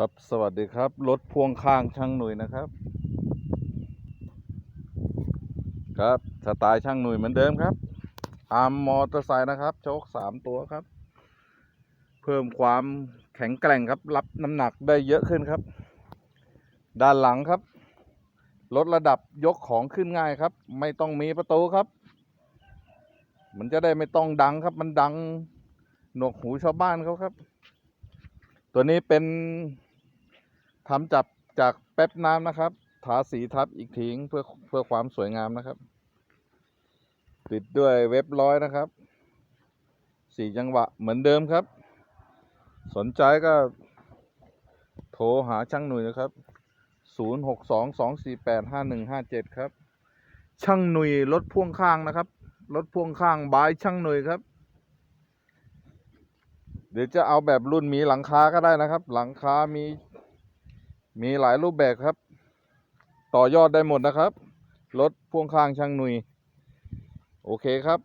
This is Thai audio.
ครับ สวัสดีครับ รถพ่วงข้างช่างหนุ่ยนะครับ ครับสไตล์ช่างหนุ่ยเหมือนเดิมครับ อาร์มมอเตอร์ไซค์นะครับโชคสามตัวครับ เพิ่มความแข็งแกร่งครับ รับน้ำหนักได้เยอะขึ้นครับ ด้านหลังครับ ลดระดับยกของขึ้นง่ายครับ ไม่ต้องมีประตูครับ มันจะได้ไม่ต้องดังครับ มันดังหนวกหูชาวบ้านเขาครับตัวนี้เป็น ทำจับจากแป๊บน้ำนะครับ ทาสีทับอีกทีเพื่อเพื่อความสวยงามนะครับ ติดด้วยเว็บร้อยนะครับสี่จังหวะเหมือนเดิมครับ สนใจก็โทรหาช่างหนุ่ยนะครับ 0 6 2 2 4 8 5 1 5 7 ครับ ช่างหนุ่ยรถพ่วงข้างนะครับ รถพ่วงข้างบายช่างหนุ่ยครับ เดี๋ยวจะเอาแบบรุ่นมีหลังคาก็ได้นะครับ หลังคามี มีหลายรูปแบบครับ ต่อยอดได้หมดนะครับ รถพ่วงข้างช่างหนุย โอเคครับ